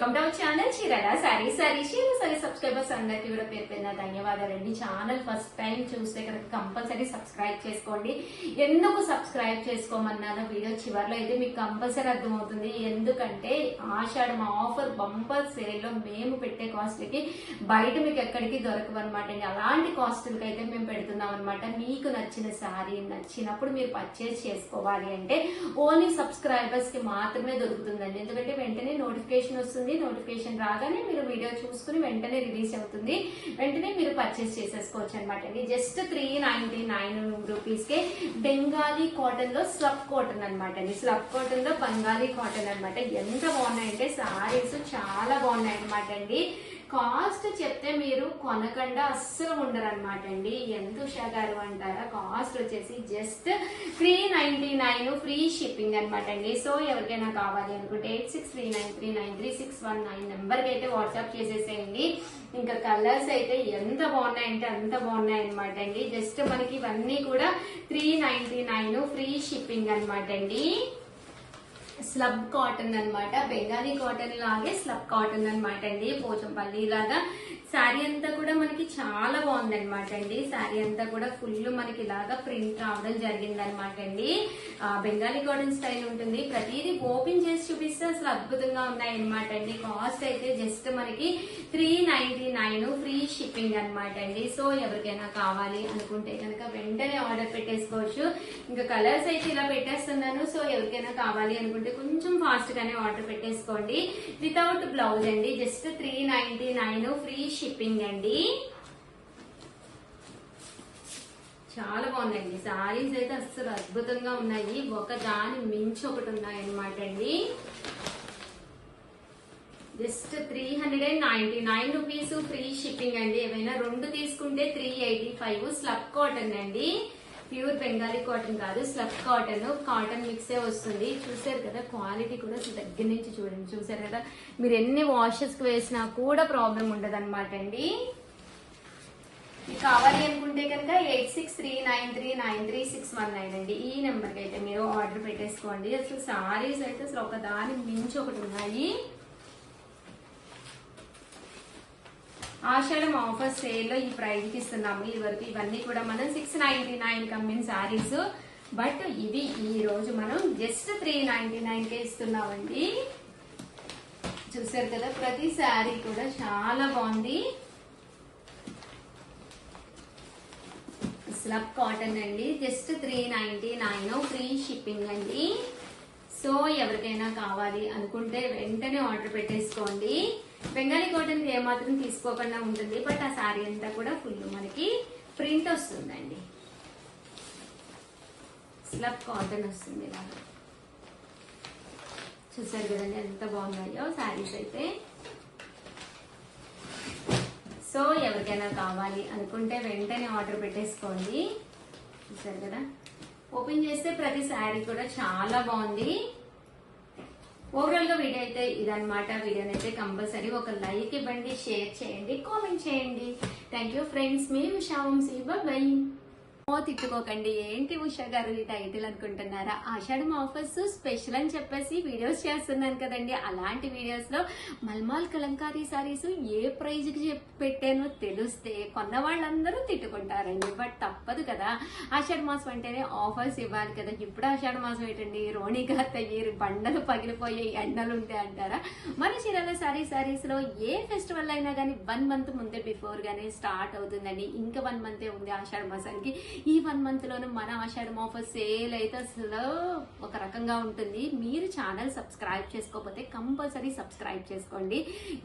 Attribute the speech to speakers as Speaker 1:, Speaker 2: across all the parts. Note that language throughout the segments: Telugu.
Speaker 1: Welcome to our channel Chirala sari sari చీర సారీ సబ్స్క్రైబర్స్ అందరికీ కూడా పేరు పేరున ధన్యవాదాలండి ఛానల్ ఫస్ట్ టైం చూస్తే కనుక కంపల్సరీ సబ్స్క్రైబ్ చేసుకోండి. ఎందుకు సబ్స్క్రైబ్ చేసుకోమన్నానో వీడియో చివరిలో అయితే మీకు కంపల్సరీ అర్థమవుతుంది. ఎందుకంటే ఆషాఢం ఆఫర్ బంపర్ సేల్లో మేము పెట్టే కాస్ట్కి బయట మీకు ఎక్కడికి దొరకవు అనమాట అండి అలాంటి కాస్ట్లకి అయితే మేము పెడుతున్నాం అనమాట మీకు నచ్చిన సారీ నచ్చినప్పుడు మీరు పర్చేస్ చేసుకోవాలి అంటే ఓన్లీ సబ్స్క్రైబర్స్కి మాత్రమే దొరుకుతుందండి. ఎందుకంటే వెంటనే నోటిఫికేషన్ వస్తుంది. నోటిఫికేషన్ రాగానే మీరు వీడియో చూసుకుని వెంటనే రిలీజ్ అవుతుంది. వెంటనే మీరు పర్చేస్ చేసేసుకోవచ్చు అనమాట అండి. Just three ninety nine rupees కే బెంగాలీ కాటన్లో స్లబ్ కాటన్ అనమాట అండి. స్లబ్ కాటన్లో బెంగాలీ కాటన్ అనమాట ఎంత బాగున్నాయంటే సారీస్ చాలా బాగున్నాయి అనమాట అండి. కాస్ట్ చెప్తే మీరు కొనకుండా అస్సలు ఉండరు అనమాట అండి ఎంత ఉషాగారు అంటారా? కాస్ట్ వచ్చేసి just three ninety nine free shipping అనమాట అండి. సో ఎవరికైనా కావాలి అనుకుంటే eight six three nine three nine three six one nine నెంబర్కి అయితే వాట్సాప్ చేసేసేయండి. ఇంకా కలర్స్ అయితే ఎంత బాగున్నాయంటే అంత బాగున్నాయి అనమాట అండి. జస్ట్ మనకి ఇవన్నీ కూడా three ninety nine free shipping అనమాట అండి. స్లబ్ కాటన్ అనమాట బెంగాలీ కాటన్ లాగే స్లబ్ కాటన్ అనమాట అండి. పోచంపల్లి లాగా శారీ అంతా కూడా మనకి చాలా బాగుంది అనమాట అండి. శారీ అంతా కూడా ఫుల్ మనకి ఇలాగా ప్రింట్ రావడం జరిగింది అనమాట అండి బెంగాలీ గార్డెన్ స్టైల్ ఉంటుంది. ప్రతిదీ ఓపెన్ చేసి చూపిస్తే అసలు అద్భుతంగా ఉన్నాయి అనమాట అండి. కాస్ట్ అయితే జస్ట్ మనకి three ninety nine free shipping అనమాట అండి. సో ఎవరికైనా కావాలి అనుకుంటే కనుక వెంటనే ఆర్డర్ పెట్టేసుకోవచ్చు. ఇంకా కలర్స్ అయితే ఇలా పెట్టేస్తున్నాను. సో ఎవరికైనా కావాలి అనుకుంటే కొంచెం ఫాస్ట్ గానే ఆర్డర్ పెట్టేసుకోండి. వితౌట్ బ్లౌజ్ అండి. Just three ninety nine free shipping అండి. చాలా బాగుందండి సారీస్ అయితే అస్సలు అద్భుతంగా ఉన్నాయి. ఒక దాని మించి ఒకటి ఉన్నాయి అనమాట అండి. Just three hundred and ninety nine rupees free shipping అండి. ఏమైనా రెండు తీసుకుంటే three eighty five slub cotton అండి. ప్యూర్ బెంగాలీ కాటన్ కాదు స్లబ్ కాటన్ కాటన్ మిక్సే వస్తుంది. చూసారు కదా క్వాలిటీ కూడా అసలు దగ్గర నుంచి చూడండి. చూసారు కదా మీరు ఎన్ని వాషెస్కి వేసినా కూడా ప్రాబ్లం ఉండదు అనమాట అండి. మీకు కావాలి అనుకుంటే కనుక eight six three nine three nine three six one nine అండి. ఈ నెంబర్కి అయితే మీరు ఆర్డర్ పెట్టేసుకోండి. అసలు సారీస్ అయితే అసలు ఒక దాని మించి ఒకటి ఉన్నాయి. ఆషాఢం ఆఫర్ సేల్లో ఈ ప్రైజ్కి ఇస్తున్నాము ఇదివరకు ఇవన్నీ కూడా మనం six ninety nine company saris but ఇవి ఈ రోజు మనం జస్ట్ త్రీ నైన్టీ నైన్ కే ఇస్తున్నామండి. చూసారు కదా ప్రతి శారీ కూడా చాలా బాగుంది. స్లబ్ కాటన్ అండి just three ninety nine free shipping అండి. సో ఎవరికైనా కావాలి అనుకుంటే వెంటనే ఆర్డర్ పెట్టేసుకోండి. బెంగాలీ కాటన్ ఏమాత్రం తీసుకోకుండా ఉంటుంది బట్ ఆ శారీ అంతా కూడా ఫుల్ మనకి ప్రింట్ వస్తుందండి. స్లబ్ కాటన్ వస్తుంది ఇలాగా చూసారు కదండి ఎంత బాగున్నాయో శారీస్ అయితే. సో ఎవరికైనా కావాలి అనుకుంటే వెంటనే ఆర్డర్ పెట్టేసుకోండి. చూసారు కదా? ఓపెన్ చేస్తే ప్రతి శారీ కూడా చాలా బాగుంది. ఓవరాల్గా వీడియో అయితే ఇదనమాట వీడియోని అయితే కంపల్సరీ ఒక లైక్ ఇవ్వండి షేర్ చేయండి కామెంట్ చేయండి. థ్యాంక్ యూ ఫ్రెండ్స్ మీ ఉషా వంశీ. బై తిట్టుకోకండి. ఏంటి ఉషా గారు ఈ టైటిల్ అనుకుంటున్నారా? ఆషాఢం ఆఫర్స్ స్పెషల్ అని చెప్పేసి వీడియోస్ చేస్తున్నాను కదండి. అలాంటి వీడియోస్లో మల్మాల్ కలంకారీ సారీస్ ఏ ప్రైజ్కి పెట్టానో తెలిస్తే కొన్న వాళ్ళందరూ తిట్టుకుంటారండి. బట్ తప్పదు కదా. ఆషాఢ మాసం అంటేనే ఆఫర్స్ ఇవ్వాలి కదా. ఇప్పుడు ఆషాఢ మాసం ఏంటండి? రోణిగా తయ్యేరు బండలు పగిలిపోయే ఎండలు ఉంటాయి అంటారా? మన చీరాల సారీ సారీస్లో ఏ ఫెస్టివల్ అయినా కానీ వన్ మంత్ ముందే బిఫోర్ గానే స్టార్ట్ అవుతుందండి. ఇంకా వన్ మంతే ఉంది ఆషాఢ మాసానికి. ఈ వన్ మంత్లోనూ మన ఆషాఢం ఆఫర్ సేల్ అయితే అసలు ఒక రకంగా ఉంటుంది. మీరు ఛానల్ సబ్స్క్రైబ్ చేసుకోకపోతే కంపల్సరీ సబ్స్క్రైబ్ చేసుకోండి.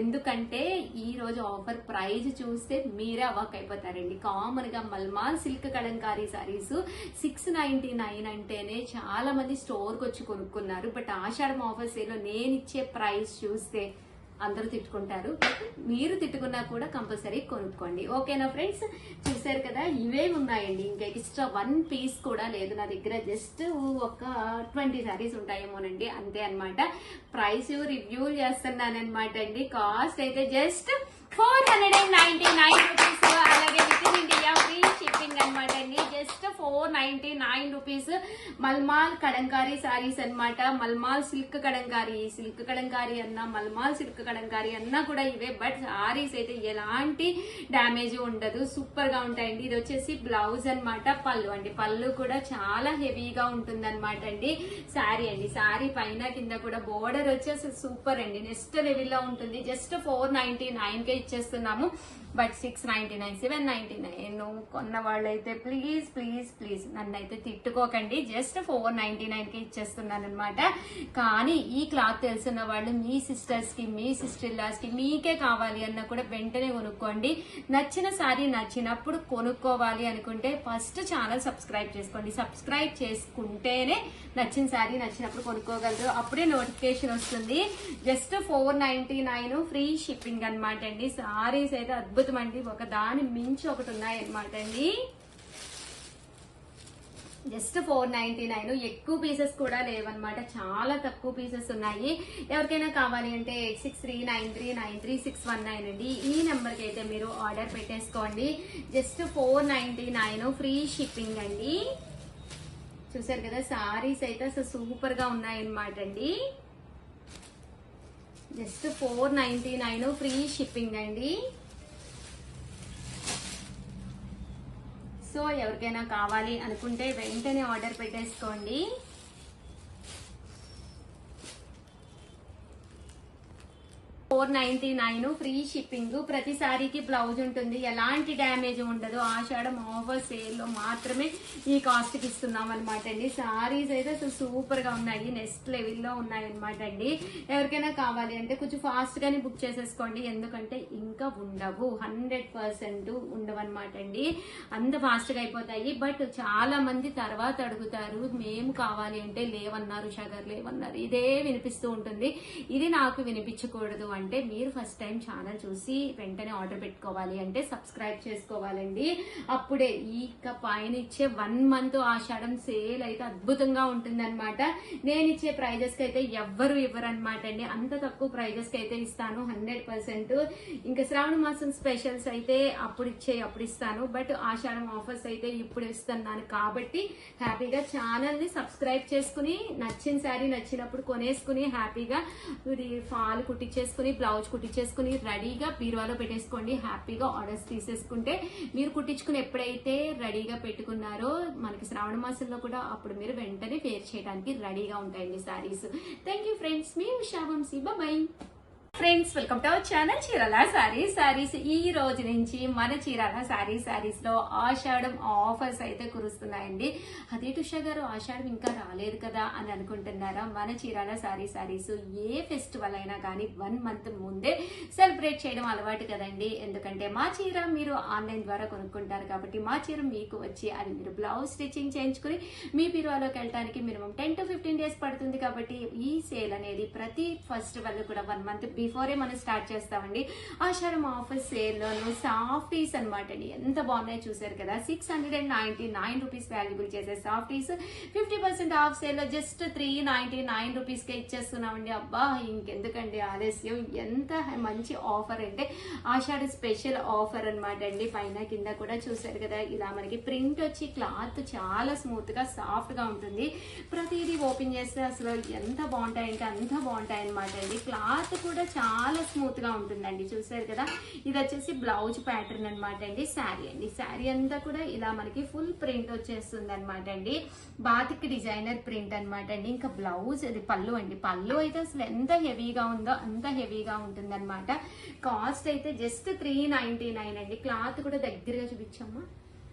Speaker 1: ఎందుకంటే ఈరోజు ఆఫర్ ప్రైజ్ చూస్తే మీరే అవాక్ అయిపోతారండి. కామన్గా mulmul silk Kalamkari saris six ninety nine అంటేనే చాలా మంది వచ్చి కొనుక్కున్నారు. బట్ ఆషాఢం ఆఫర్ సేల్లో నేను ఇచ్చే ప్రైస్ చూస్తే అందరూ తిట్టుకుంటారు. మీరు తిట్టుకున్నా కూడా కంపల్సరీ కొనుక్కోండి. ఓకేనా ఫ్రెండ్స్? చూసారు కదా ఇవే ఉన్నాయండి. ఇంకా ఎక్స్ట్రా వన్ పీస్ కూడా లేదు. నా దగ్గర జస్ట్ ఒక ట్వంటీ శారీస్ ఉంటాయేమోనండి. అంతే అనమాట ప్రైస్ రివ్యూ చేస్తున్నాను అనమాట అండి. కాస్ట్ అయితే just four hundred and ninety nine rupees. అలాగే with in India free shipping అనమాట అండి. Just four ninety nine rupees. Mulmul kalamkari saris అన్నమాట. మల్మాల్ సిల్క్ కడంకారీ. సిల్క్ కడంకారీ అన్నా మల్మాల్ సిల్క్ కడంకారీ అన్నా కూడా ఇవే. బట్ సారీస్ అయితే ఎలాంటి డ్యామేజ్ ఉండదు. సూపర్గా ఉంటాయండి. ఇది వచ్చేసి బ్లౌజ్ అన్నమాట. పళ్ళు అండి. పళ్ళు కూడా చాలా హెవీగా ఉంటుంది అనమాట అండి. శారీ అండి. శారీ పైన కింద కూడా బోర్డర్ వచ్చేసి సూపర్ అండి. నెక్స్ట్ లెవెల్లో ఉంటుంది. జస్ట్ ఫోర్ నైన్టీ నైన్ కే ఇచ్చేస్తున్నాము. But six ninety nine seven ninety nine కొన్న వాళ్ళైతే ప్లీజ్ ప్లీజ్ ప్లీజ్ నన్ను అయితే తిట్టుకోకండి. జస్ట్ ఫోర్ నైన్టీ నైన్కి ఇచ్చేస్తున్నాను అనమాట కానీ ఈ క్లాత్ తెలిసిన వాళ్ళు మీ సిస్టర్స్కి మీ సిస్టర్లాస్కి మీకే కావాలి అన్న కూడా వెంటనే కొనుక్కోండి. నచ్చిన సారీ నచ్చినప్పుడు కొనుక్కోవాలి అనుకుంటే ఫస్ట్ ఛానల్ సబ్స్క్రైబ్ చేసుకోండి. సబ్స్క్రైబ్ చేసుకుంటేనే నచ్చిన సారీ నచ్చినప్పుడు కొనుక్కోగలరు. అప్పుడే నోటిఫికేషన్ వస్తుంది. Just four ninety nine free shipping అనమాట అండి. సారీస్ అయితే అద్భుతం అండి ఒక దాని మించి ఒకటి ఉన్నాయి అనమాట అండి. Just four ninety nine. ఎక్కువ పీసెస్ కూడా లేవన్నమాట. చాలా తక్కువ పీసెస్ ఉన్నాయి. ఎవరికైనా కావాలి అంటే eight six three nine three nine three six one nine అండి. ఈ నెంబర్కి అయితే మీరు ఆర్డర్ పెట్టేసుకోండి. Just four ninety nine free shipping అండి. చూసారు కదా సారీస్ అయితే అసలు సూపర్గా ఉన్నాయన్నమాట అండి. Just four ninety nine free shipping అండి. సో ఎవరికైనా కావాలి అనుకుంటే వెంటనే ఆర్డర్ పెట్టేసుకోండి. Four ninety nine free shipping ప్రతి సారీకి బ్లౌజ్ ఉంటుంది. ఎలాంటి డ్యామేజ్ ఉండదు. ఆషాఢం ఆఫర్ సేల్లో మాత్రమే ఈ కాస్ట్కి ఇస్తున్నాం అనమాట అండి. సారీస్ అయితే అసలు సూపర్గా ఉన్నాయి. నెక్స్ట్ లెవెల్లో ఉన్నాయి అనమాట అండి. ఎవరికైనా కావాలి అంటే కొంచెం ఫాస్ట్గానే బుక్ చేసేసుకోండి. ఎందుకంటే ఇంకా ఉండవు. హండ్రెడ్ పర్సెంట్ ఉండవు అనమాట అండి. అంత ఫాస్ట్గా అయిపోతాయి. బట్ చాలా మంది తర్వాత అడుగుతారు మేము కావాలి అంటే లేవన్నారు షగర్ లేవన్నారు. ఇదే వినిపిస్తూ ఉంటుంది. ఇది నాకు వినిపించకూడదు అంటే అంటే మీరు ఫస్ట్ టైం ఛానల్ చూసి వెంటనే ఆర్డర్ పెట్టుకోవాలి అంటే సబ్స్క్రైబ్ చేసుకోవాలండి. అప్పుడే ఈ ఇక పైన ఇచ్చే వన్ మంత్ ఆషాఢం సేల్ అయితే అద్భుతంగా ఉంటుంది అనమాట నేను ఇచ్చే ప్రైజెస్కి అయితే ఎవ్వరు ఇవ్వరు అనమాట అండి. అంత తక్కువ ప్రైజెస్కి అయితే ఇస్తాను హండ్రెడ్ పర్సెంట్ ఇంకా శ్రావణ మాసం స్పెషల్స్ అయితే అప్పుడు ఇచ్చే అప్పుడు ఇస్తాను. బట్ ఆషాఢం ఆఫర్స్ అయితే ఇప్పుడు ఇస్తున్నాను కాబట్టి హ్యాపీగా ఛానల్ని సబ్స్క్రైబ్ చేసుకుని నచ్చిన శారీ నచ్చినప్పుడు కొనేసుకుని హ్యాపీగా ఇది ఫాల్ కుట్టించేసుకుని బ్లౌజ్ కుట్టించేసుకుని రెడీగా బీరువాలో పెట్టేసుకోండి. హ్యాపీగా ఆర్డర్స్ తీసేసుకుంటే మీరు కుట్టించుకుని ఎప్పుడైతే రెడీగా పెట్టుకున్నారో మనకి శ్రావణ మాసంలో కూడా అప్పుడు మీరు వెంటనే వేర్ చేయడానికి రెడీగా ఉంటాయండి saris. Thank you friends me Usha Vamsi bye friends welcome to our channel Chirala sari saris ఈ రోజు నుంచి మన చీరాల శారీ శారీస్లో ఆషాఢం ఆఫర్స్ అయితే కురుస్తున్నాయండి. అదే టుషా గారు ఆషాఢం ఇంకా రాలేదు కదా అని అనుకుంటున్నారా? మన చీరాల శారీ సారీస్ ఏ ఫెస్టివల్ అయినా కానీ వన్ మంత్ ముందే సెలబ్రేట్ చేయడం అలవాటు కదండి. ఎందుకంటే మా చీర మీరు ఆన్లైన్ ద్వారా కొనుక్కుంటారు కాబట్టి మా చీర మీకు వచ్చి అది మీరు బ్లౌజ్ స్టిచ్చింగ్ చేయించుకుని మీ బీరువాలోకి వెళ్ళడానికి minimum ten to fifteen days పడుతుంది కాబట్టి ఈ సేల్ అనేది ప్రతి ఫెస్టివల్ కూడా వన్ మంత్ బిఫోరే మనం స్టార్ట్ చేస్తామండి. ఆషాఢం ఆఫర్ సేల్లోను సాఫ్టీస్ అనమాట అండి ఎంత బాగున్నాయో చూసారు కదా. Six hundred and ninety nine rupees valuable చేసే సాఫ్టీస్. ఫిఫ్టీ పర్సెంట్ ఆఫ్ సేల్లో జస్ట్ త్రీ నైన్టీ నైన్ రూపీస్కే ఇచ్చేస్తున్నామండి. అబ్బా ఇంకెందుకండి ఆలస్యం. ఎంత మంచి ఆఫర్ అంటే ఆషాఢ స్పెషల్ ఆఫర్ అనమాట అండి పైన కింద కూడా చూసారు కదా. ఇలా మనకి ప్రింట్ వచ్చి క్లాత్ చాలా స్మూత్గా సాఫ్ట్గా ఉంటుంది. ప్రతిదీ ఓపెన్ చేస్తే అసలు ఎంత బాగుంటాయంటే అంత బాగుంటాయి అనమాట అండి క్లాత్ కూడా చాలా స్మూత్గా ఉంటుందండి. చూసారు కదా? ఇది వచ్చేసి బ్లౌజ్ ప్యాటర్న్ అనమాట అండి. శారీ అండి. శారీ అంతా కూడా ఇలా మనకి ఫుల్ ప్రింట్ వచ్చేస్తుంది అనమాట అండి. బాతిక్ డిజైనర్ ప్రింట్ అనమాట అండి. ఇంకా బ్లౌజ్ అది పళ్ళు అండి. పళ్ళు అయితే అసలు ఎంత హెవీగా ఉందో అంత హెవీగా ఉంటుంది అనమాట కాస్ట్ అయితే జస్ట్ త్రీ నైంటీ నైన్ అండి. క్లాత్ కూడా దగ్గరగా చూపించమ్మా.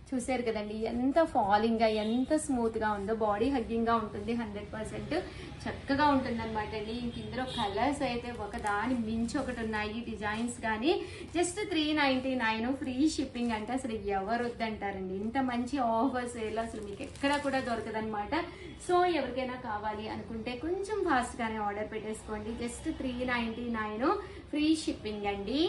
Speaker 1: చూసారు కదండి ఎంత ఫాలింగ్గా ఎంత స్మూత్గా ఉందో బాడీ హగ్గింగ్గా ఉంటుంది హండ్రెడ్ పర్సెంట్ చక్కగా ఉంటుంది అనమాట అండి. ఇంక ఇందులో కలర్స్ అయితే ఒకదాని మించి ఒకటి ఉన్నాయి డిజైన్స్ కానీ just three ninety nine free shipping అంటే అసలు ఎవరు వద్దంటారండి ఇంత మంచి ఆఫర్స్ అసలు మీకు ఎక్కడ కూడా దొరకదనమాట సో ఎవరికైనా కావాలి అనుకుంటే కొంచెం ఫాస్ట్గానే ఆర్డర్ పెట్టేసుకోండి. Just three ninety nine free shipping అండి.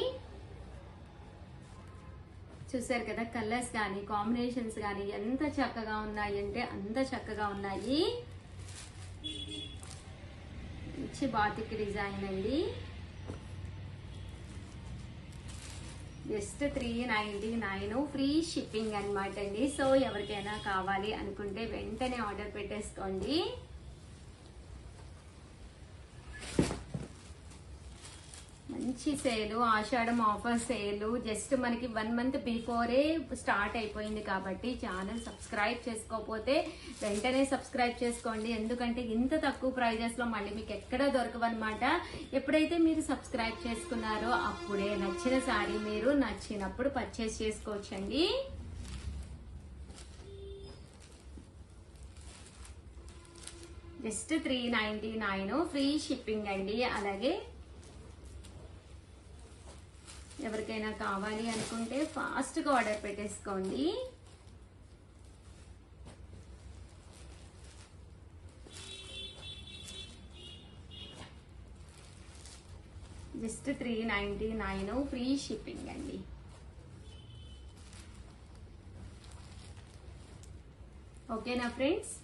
Speaker 1: చూసారు కదా కలర్స్ కానీ కాంబినేషన్స్ కానీ ఎంత చక్కగా ఉన్నాయి అంటే అంత చక్కగా ఉన్నాయి. మంచి బాతిక్ డిజైన్ అండి. Just three ninety nine free shipping అనమాట అండి. సో ఎవరికైనా కావాలి అనుకుంటే వెంటనే ఆర్డర్ పెట్టేసుకోండి. మంచి sale Ashadham offer sale. Just మనకి వన్ మంత్ బిఫోరే స్టార్ట్ అయిపోయింది కాబట్టి ఛానల్ సబ్స్క్రైబ్ చేసుకోకపోతే వెంటనే సబ్స్క్రైబ్ చేసుకోండి. ఎందుకంటే ఇంత తక్కువ ప్రైజెస్లో మళ్ళీ మీకు ఎక్కడ దొరకవన్నమాట. ఎప్పుడైతే మీరు సబ్స్క్రైబ్ చేసుకున్నారో అప్పుడే నచ్చిన సారీ మీరు నచ్చినప్పుడు పర్చేస్ చేసుకోవచ్చండి. Just three ninety nine free shipping అండి. అలాగే ఎవరికైనా కావాలి అనుకుంటే ఫాస్ట్గా ఆర్డర్ పెట్టేసుకోండి. Just three ninety nine free shipping అండి. ఓకేనా ఫ్రెండ్స్?